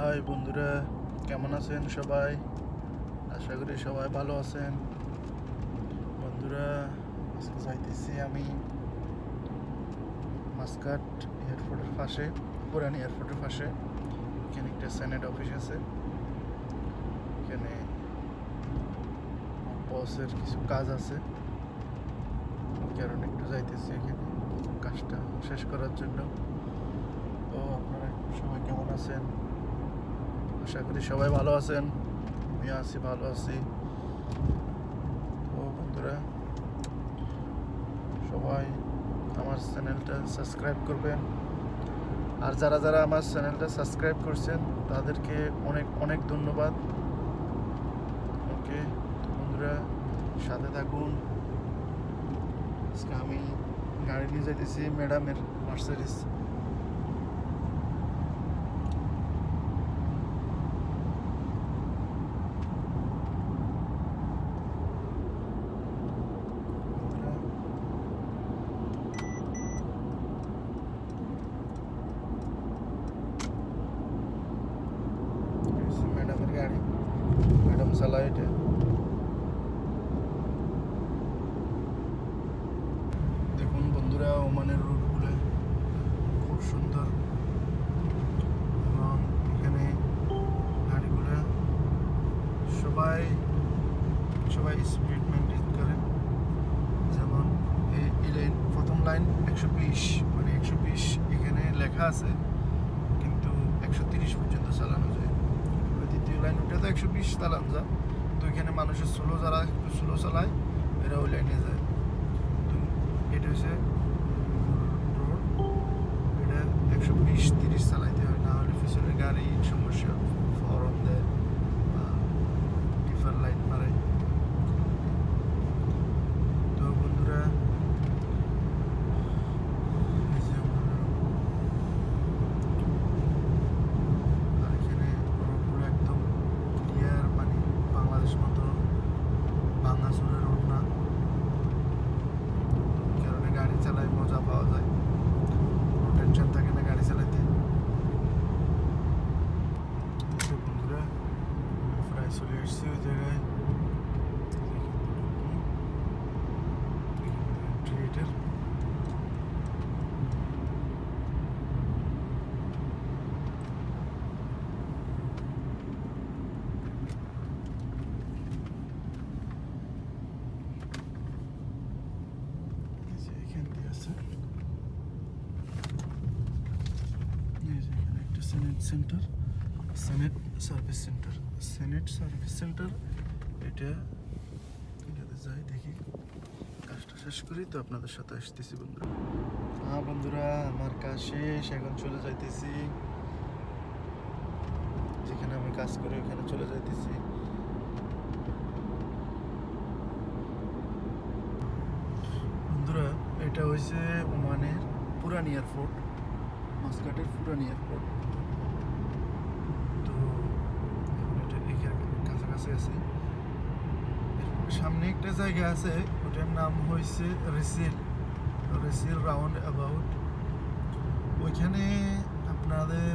High বন্ধুরা, কেমন আছেন সবাই? আশা করি সবাই ভালো আছেন। বন্ধুরা, আজকে যাইতেছি আমি মাসকাট এয়ারপোর্টের পাশে, পুরানি এয়ারপোর্টের পাশে। এখানে একটা সেনেট অফিস আছে। এখানে বসের কিছু কাজ আছে। কারণ একটু যাইতেছি এখানে কাজটা শেষ করার জন্য। তো আপনারা সবাই কেমন আছেন? আশা করি সবাই ভালো আছেন। আমি আছি, ভালো আছি। ও বন্ধুরা, সবাই আমার চ্যানেলটা সাবস্ক্রাইব করবেন। আর যারা যারা আমার চ্যানেলটা সাবস্ক্রাইব করছেন, তাদেরকে অনেক অনেক ধন্যবাদ। ওকে, বন্ধুরা, সাথে থাকুন। আজকে আমি গাড়ি নিয়ে যাইতেছি ম্যাডামের মার্সারিস ম্যাডামের গাড়ি চালায় এটা খুব সুন্দর। এবং এখানে সবাই সবাই করে। যেমন প্রথম লাইন একশো বিশ মানে একশো বিশ এখানে লেখা আছে, কিন্তু একশো তিরিশ পর্যন্ত চালানো যায়। লাইন ওটা তো একশো বিশ তালাম যা। তো এখানে মানুষের স্লো যারা একটু স্লো চালায়, এরা ওই লাইনে যায়। তো এটা হচ্ছে রোড এটা একশো বিশ তিরিশ চালাইতে হয় না হলে পিছনে গাড়ি সমস্যা হরন দেয় বা টিফার লাইট মারে তো বন্ধুরা এই যে আমরা আর এখানে রোডগুলো একদম ক্লিয়ার মানে বাংলাদেশ মতো ভাঙাচুরে রোড না এই কারণে গাড়ি চালায় মজা পাওয়া যায়। কোনো টেনশন থাকে না গাড়ি চালাইতে। বন্ধুরা প্রায় চলে এসছি ওই জায়গায়। এটার এই যে এখান দিয়ে আছে এই যে এখানে একটা senate center senate service center senate service center এটা এটাতে যাই, দেখি। কাজটা শেষ করি তো আপনাদের সাথে আসতেছি বন্ধুরা। হ্যাঁ বন্ধুরা, আমার কাজ শেষ, এখন চলে যাইতেছি। যেখানে আমি কাজ করি ওখানে চলে যাইতেছি। বন্ধুরা, এটা হয়েছে ওমানের পুরান এয়ারপোর্ট মাসকাটের পুরান এয়ারপোর্ট তো এখন এটা এখানে কাছাকাছি আছে। সামনে একটা জায়গা আছে, ওটার নাম হয়েছে রেসিল। রেসিল রাউন্ড অ্যাবাউট। ওইখানে আপনাদের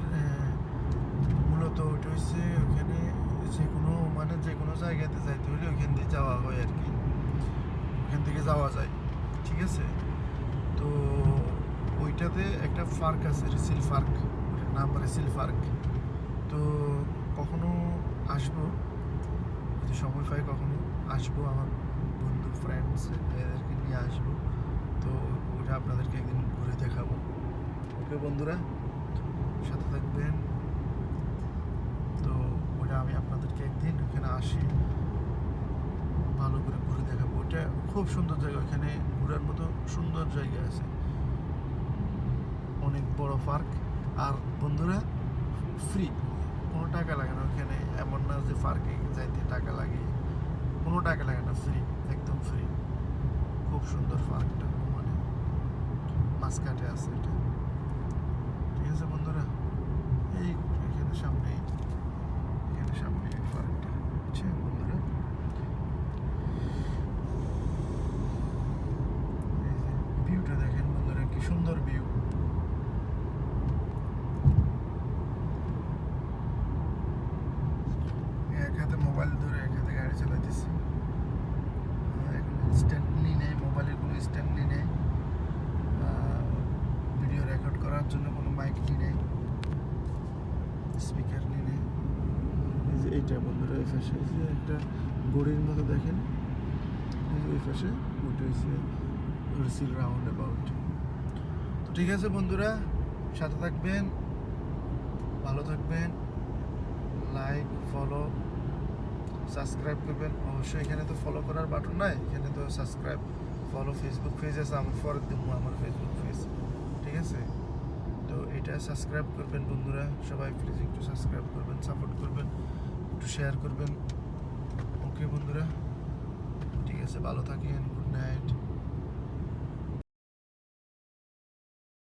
মূলত ওইটা হচ্ছে ওখানে যে কোনো মানে যে কোনো জায়গাতে যাইতে হলে ওইখান দিয়ে যাওয়া হয় আর কি। ওখান থেকে যাওয়া যায়, ঠিক আছে? তো ওইটাতে একটা পার্ক আছে, রিসিল ওটার নাম রিসিল পার্ক। তো কখনো আসব? সময় পাই কখনো, আসব আমার বন্ধু ফ্রেন্ডস এদেরকে নিয়ে আসব। তো ওটা আপনাদেরকে একদিন ঘুরে দেখাবো। ওকে বন্ধুরা, সাথে থাকবেন। তো ওটা আমি আপনাদেরকে একদিন ওখানে আসি, ভালো করে ঘুরে দেখাবো। ওটা খুব সুন্দর জায়গা, ওখানে ঘোরার মতো সুন্দর জায়গা আছে। অনেক বড় পার্ক। আর বন্ধুরা, ফ্রি। কোনো টাকা লাগে না, ওখানে এমন না যে পার্কে যাইতে টাকা লাগে, কোনো টাকা লাগে না ফ্রি একদম ফ্রি খুব সুন্দর পার্কটা মানে মাঝখাটে আছে এটা। ঠিক আছে বন্ধুরা, এই এখানে সামনে এখানে সামনে পার্কটা বুঝছেন বন্ধুরা এই যে ভিউটা দেখেন বন্ধুরা কি সুন্দর ভিউ মোবাইল ধরে এখানে গাড়ি চালাইতেছি। আহ, এখন স্ট্যান্ড নেই মোবাইলের কোনো স্ট্যান্ড নিয়ে নেই ভিডিও রেকর্ড করার জন্য কোনো মাইক নিয়ে নেই স্পিকার নিয়ে নেই। এইটা বন্ধুরা এই পাশে একটা গড়ির মতো দেখেন। ওই পাশে ওইটা হচ্ছে রিসিল রাউন্ড অ্যাবাউট তো ঠিক আছে বন্ধুরা সাথে থাকবেন ভালো থাকবেন লাইক ফলো সাবস্ক্রাইব করবেন। অবশ্যই এখানে তো ফলো করার বাটন নাই। এখানে তো সাবস্ক্রাইব ফলো ফেসবুক পেজ আছে, আমি ফর দেবো আমার ফেসবুক পেজ ঠিক আছে? তো এটা সাবস্ক্রাইব করবেন বন্ধুরা। সবাই প্লিজ একটু সাবস্ক্রাইব করবেন সাপোর্ট করবেন, একটু শেয়ার করবেন। ওকে বন্ধুরা? ঠিক আছে, ভালো থাকেন গুড নাইট